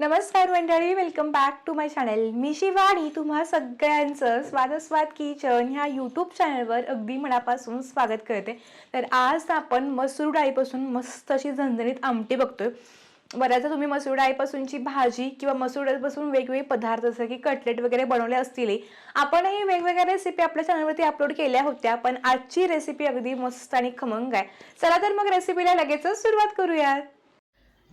नमस्कार मंडळी welcome back to my channel मी शिवाणी तुम्हा सगळ्यांचं स्वादस्वाद किचन ह्या यूट्यूब चॅनलवर अगदी मनापासून स्वागत करते. तर आज आपण मसूर डाळीपासून मस्त अशी झणझणीत आमटी बघतोय. बऱ्याचदा तुम्ही मसूर डाळीपासूनची भाजी किंवा मसूर डाळीपासून वेगवेगळे पदार्थ जसं की कटलेट वगैरे बनवले असतील आपणही वेगवेगळ्या रेसिपी आपल्या चॅनलवरती अपलोड केल्या होत्या पण आजची रेसिपी अगदी मस्त आणि खमंग आहे. चला तर मग रेसिपीला लगेचच सुरुवात करूयात.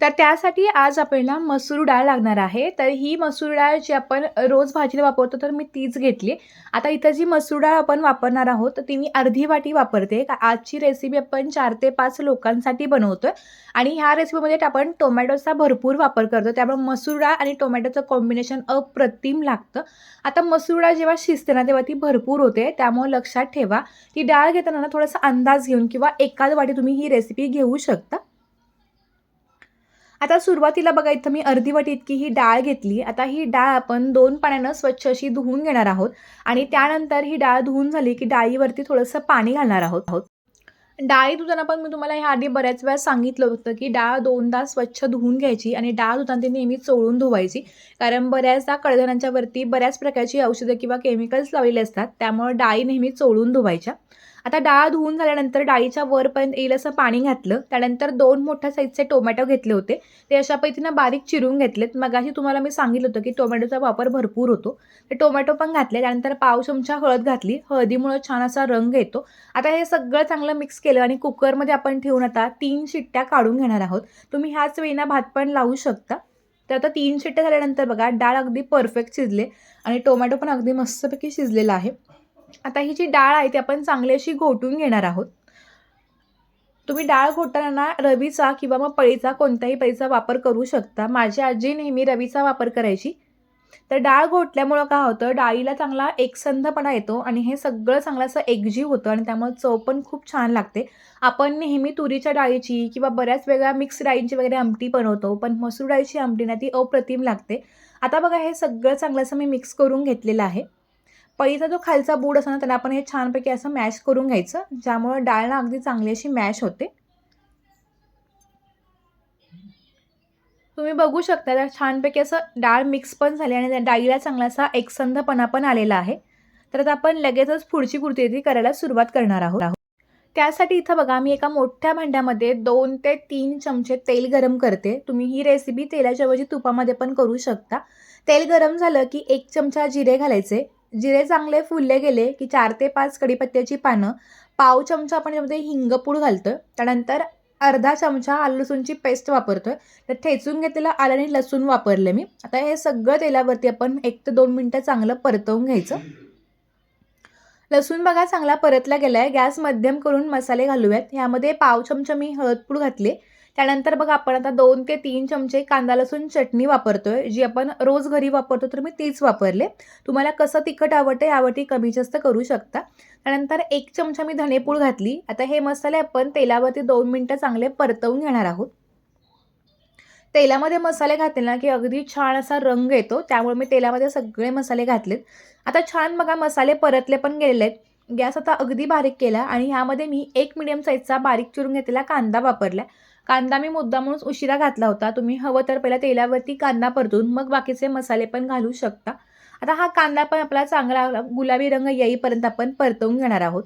तर त्यासाठी आज आपल्याला मसूर डाळ लागणार आहे. तर ही मसूर डाळ जी आपण रोज भाजीला वापरतो तर मी तीच घेतली. आता इथं जी मसूर डाळ आपण वापरणार आहोत तर ती मी अर्धी वाटी वापरते. का आजची रेसिपी आपण चार ते पाच लोकांसाठी बनवतो आणि ह्या रेसिपीमध्ये आपण टोमॅटोचा भरपूर वापर करतो. त्यामुळे मसूर डाळ आणि टोमॅटोचं कॉम्बिनेशन अप्रतिम लागतं. आता मसूर डाळ जेव्हा शिजते ना तेव्हा ती भरपूर होते. त्यामुळे लक्षात ठेवा. ती डाळ घेताना ना थोडासा अंदाज घेऊन किंवा एकाच वाटी तुम्ही ही रेसिपी घेऊ शकता. आता सुरुवातीला बघा इथं मी अर्धी वाटी इतकी ही डाळ घेतली. आता ही डाळ आपण दोन पाण्यानं स्वच्छ अशी धुवून घेणार आहोत. आणि त्यानंतर ही डाळ धुवून झाली की डाळीवरती थोडंसं पाणी घालणार आहोत. आहोत डाळी धुताना पण मी तुम्हाला ह्या आधी बऱ्याच वेळा सांगितलं होतं की डाळ दोनदा स्वच्छ धुवून घ्यायची आणि डाळ धुताना ती नेहमी चोळून धुवायची. कारण बऱ्याचदा कडधान्यांच्या वरती बऱ्याच प्रकारची औषधं किंवा केमिकल्स लावलेले असतात. त्यामुळे डाळी नेहमी चोळून धुवायच्या. आता डाळ धुवून झाल्यानंतर डाळीच्या वरपर्यंत येईल असं पाणी घातलं. त्यानंतर दोन मोठ्या साईजचे टोमॅटो घेतले होते. ते अशा पद्धतीनं बारीक चिरून घेतलेत. मगाशी तुम्हाला मी सांगितलं होतं की टोमॅटोचा वापर भरपूर होतो. ते टोमॅटो पण घातले. त्यानंतर पाव चमचा हळद घातली. हळदीमुळं छान असा रंग येतो. आता हे सगळं चांगलं मिक्स केलं आणि कुकरमध्ये आपण ठेवून आता तीन शिट्ट्या काढून घेणार आहोत. तुम्ही ह्याच वेळीना भात पण लावू शकता. तर आता तीन शिट्ट्या झाल्यानंतर बघा डाळ अगदी परफेक्ट शिजले आणि टोमॅटो पण अगदी मस्तपैकी शिजलेला आहे. आता ही जी डाळ आहे ती आपण चांगली अशी घोटून घेणार आहोत. तुम्ही डाळ घोटताना रवीचा किंवा मग पळीचा कोणत्याही पळीचा वापर करू शकता. माझी आजी नेहमी रवीचा वापर करायची. तर डाळ घोटल्यामुळं काय होतं? डाळीला चांगला एकसंधपणा येतो आणि हे सगळं चांगलं असं एकजीव होतं आणि त्यामुळे चव पण खूप छान लागते. आपण नेहमी तुरीच्या डाळीची किंवा बऱ्याच वेगळ्या मिक्स डाळींची वगैरे आमटी बनवतो पण मसूर डाळीची आमटी ना ती अप्रतिम लागते. आता बघा हे सगळं चांगलं असं मी मिक्स करून घेतलेलं आहे. पळीचा जो खालचा बूड असतो ना त्याला आपण हे छानपैकी असं मॅश करून घ्यायचं. ज्यामुळं डाळ ना अगदी चांगली अशी मॅश होते. तुम्ही बघू शकता तर छानपैकी असं डाळ मिक्स पण झाली आणि त्या डाळीला चांगला असा एकसंधपणा पण आलेला आहे. तर आता आपण लगेचच पुढची कृती ती करायला सुरुवात करणार आहोत. त्यासाठी इथं बघा मी एका मोठ्या भांड्यामध्ये दोन ते तीन चमचे तेल गरम करते. तुम्ही ही रेसिपी तेलाच्या तुपामध्ये पण करू शकता. तेल गरम झालं की एक चमचा जिरे घालायचे. जिरे चांगले फुलले गेले की चार ते पाच कडीपत्त्याची पानं पाव चमचा आपण त्यामध्ये हिंगपूड घालतो त्यानंतर अर्धा चमचा आलं लसूणची पेस्ट वापरतोय. तर ठेचून घेतलेलं आलं आणि लसूण वापरले मी. आता हे सगळं तेलावरती आपण एक ते दोन मिनटं चांगलं परतवून घ्यायचं. लसूण बघा चांगला परतला गेला आहे गॅस मध्यम करून मसाले घालूयात. ह्यामध्ये पाव चमचा मी हळदपूड घातले. त्यानंतर बघा आपण आता दोन ते तीन चमचे कांदा लसूण चटणी वापरतोय. जी आपण रोज घरी वापरतो तर मी तीच वापरले. तुम्हाला कसं तिखट आवडतं यावरती कमी जास्त करू शकता. त्यानंतर एक चमचा मी धनेपूळ घातली. आता हे मसाले आपण तेलावरती दोन मिनटं चांगले परतवून घेणार आहोत. तेलामध्ये मसाले घातले ना की अगदी छान असा रंग येतो. त्यामुळे मी तेलामध्ये सगळे मसाले घातलेत. आता छान बघा मसाले परतले पण गेलेले आहेत. गॅस आता अगदी बारीक केला आणि ह्यामध्ये मी एक मिडियम साईजचा बारीक चिरून घेतलेला कांदा वापरला. कांदा मी मुद्दा म्हणून उशिरा घातला होता. तुम्ही हवं तर पहिला तेलावरती कांदा परतून मग बाकीचे मसाले पण घालू शकता. आता हा कांदा पण आपला चांगला गुलाबी रंग येईपर्यंत आपण परतवून घेणार आहोत.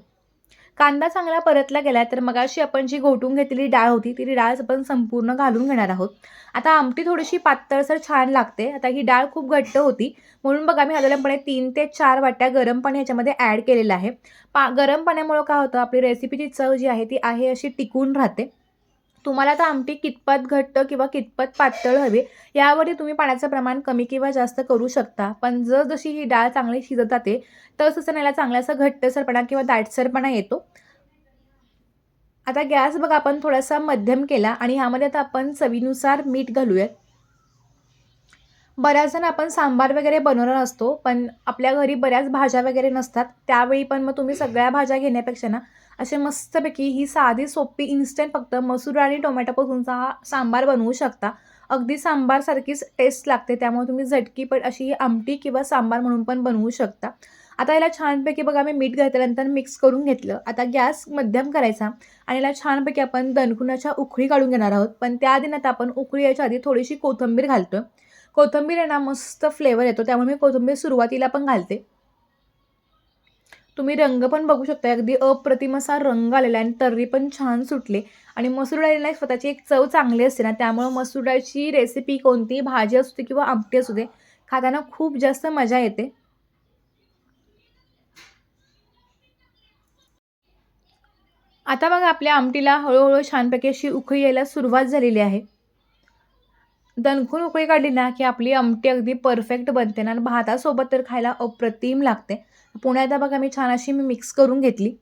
कांदा चांगला परतला गेला तर मगाशी आपण जी घोटून घेतलेली डाळ होती ती डाळ आपण संपूर्ण घालून घेणार आहोत. आता आमटी थोडीशी पातळसर छान लागते. आता ही डाळ खूप घट्ट होती. म्हणून बघा मी साधारणपणे तीन ते चार वाट्या गरम पाणी याच्यामध्ये ॲड केलेलं आहे. पा गरम पाण्यामुळं काय होतं आपली रेसिपीची चव जी आहे ती आहे अशी टिकून राहते. तुम्हाला आता आमटी कितपत घट्ट किंवा कितपत पातळ हवी यावरती तुम्ही पाण्याचं प्रमाण कमी किंवा जास्त करू शकता. पण जशी ही डाळ चांगली शिजत जाते तसं याला चांगलासा घट्टसरपणा किंवा दाटसरपणा येतो. आता गॅस बघा आपण थोडासा मध्यम केला आणि ह्यामध्ये आता आपण चवीनुसार मीठ घालूयात. बऱ्याच जण आपण सांबार वगैरे बनवणार असतो पण आपल्या घरी बऱ्याच भाज्या वगैरे नसतात त्यावेळी पण मग तुम्ही सगळ्या भाज्या घेण्यापेक्षा ना असे मस्तपैकी ही साधी सोपी इन्स्टंट फक्त मसूर आणि टोमॅटोपासूनचा हा सांबार बनवू शकता. अगदी सांबारसारखीच टेस्ट लागते त्यामुळे तुम्ही झटकी पण अशी ही आमटी किंवा सांबार म्हणून पण बनवू शकता. आता याला छानपैकी बघा मी मीठ घातल्यानंतर मिक्स करून घेतलं. आता गॅस मध्यम करायचा आणि याला छानपैकी आपण दणकुणाच्या उकळी काढून घेणार आहोत. पण त्याआधी आता आपण उकळी याच्या आधी थोडीशी कोथिंबीर घालतो कोथिंबीर आहे ना मस्त फ्लेवर येतो. त्यामुळे मी कोथिंबीर सुरुवातीला पण घालते. तुम्ही रंग पण बघू शकता. अगदी अप्रतिम असा रंग आलेला आहे आणि तर्री पण छान सुटले. आणि मसूर डाळीला स्वतःची एक चव चांगली असते ना त्यामुळं मसूर डाळीची रेसिपी कोणती? भाजी असू दे किंवा आमटी असू दे खाताना खूप जास्त मजा येते. आता बघा आपल्या आमटीला हळूहळू छानपैकी अशी उखळी यायला सुरुवात झालेली आहे. दणकून उकळी काढली ना की आपली आमटी अगदी परफेक्ट बनते ना. आणि भातासोबत तर खायला अप्रतिम लागते. पुन्हा एकदा बघा मी छान अशी मी मिक्स करून घेतली.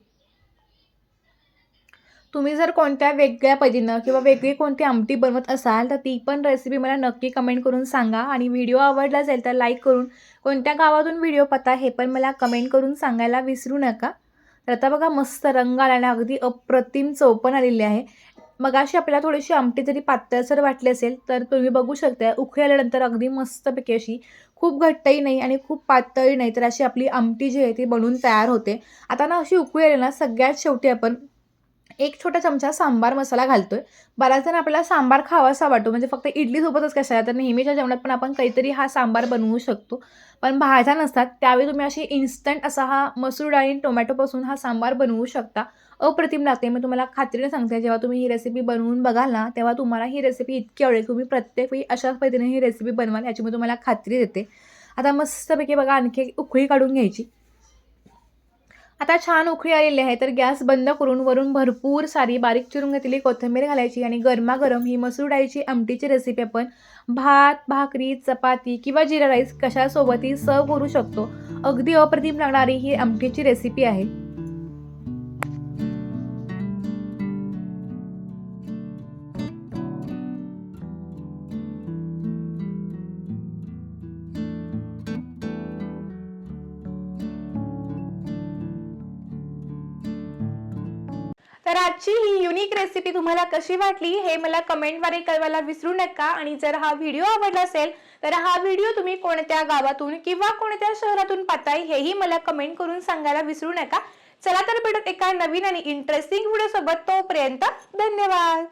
तुम्ही जर कोणत्या वेगळ्या पद्धतीनं किंवा वेगळी कोणती आमटी बनवत असाल तर ती पण रेसिपी मला नक्की कमेंट करून सांगा. आणि व्हिडिओ आवडला जाईल तर लाईक करून कोणत्या गावातून व्हिडिओ पता हे पण मला कमेंट करून सांगायला विसरू नका. तर आता बघा मस्त रंग आला आणि अगदी अप्रतिम चौपण आलेली आहे. मग अशी आपल्याला थोडीशी आमटी जरी पातळसर वाटली असेल तर तुम्ही बघू शकता उखळी आल्यानंतर अगदी मस्तपैकी अशी खूप घट्टही नाही आणि खूप पातळही नाही. तर अशी आपली आमटी जी आहे ती बनवून तयार होते. आता ना अशी उकळी आली ना सगळ्यात शेवटी आपण एक छोटा चमचा सांबार मसाला घालतोय. बऱ्याच जण आपल्याला सांबार खावासा वाटतो. म्हणजे फक्त इडलीसोबतच कशाला तर नेहमीच्या जेवणात पण आपण काहीतरी हा सांबार बनवू शकतो. पण भाज्या नसतात त्यावेळी तुम्ही अशी इन्स्टंट असा हा मसूर डाळी टोमॅटोपासून हा सांबार बनवू शकता. अप्रतिम लागते. मी तुम्हाला खात्रीने सांगते जेव्हा तुम्ही ही रेसिपी बनवून बघाल ना तेव्हा तुम्हाला ही रेसिपी इतकी आवडेल तुम्ही प्रत्येक वेळी अशाच पद्धतीने ही रेसिपी बनवाल याची मी तुम्हाला खात्री देते. आता मस्तपैकी बघा आणखी उकळी काढून घ्यायची. आता छान उकळी आलेली आहे तर गॅस बंद करून वरून भरपूर सारी बारीक चिरून घेतलेली कोथिंबीर घालायची आणि गरमागरम ही मसूर डाळीची आमटीची रेसिपी आपण भात भाकरी चपाती किंवा जिरा राईस कशासोबतही सर्व करू शकतो. अगदी अप्रतिम लागणारी ही आमटीची रेसिपी आहे. तर आजची ही युनिक रेसिपी तुम्हाला कशी वाटली हे मला कमेंटद्वारे कळवायला विसरू नका. आणि जर हा व्हिडिओ आवडला असेल तर हा व्हिडिओ तुम्ही कोणत्या गावातून किंवा कोणत्या शहरातून पाहताय हेही मला कमेंट करून सांगायला विसरू नका. चला तर भेटत एका नवीन आणि इंटरेस्टिंग व्हिडिओ सोबत. तोपर्यंत धन्यवाद!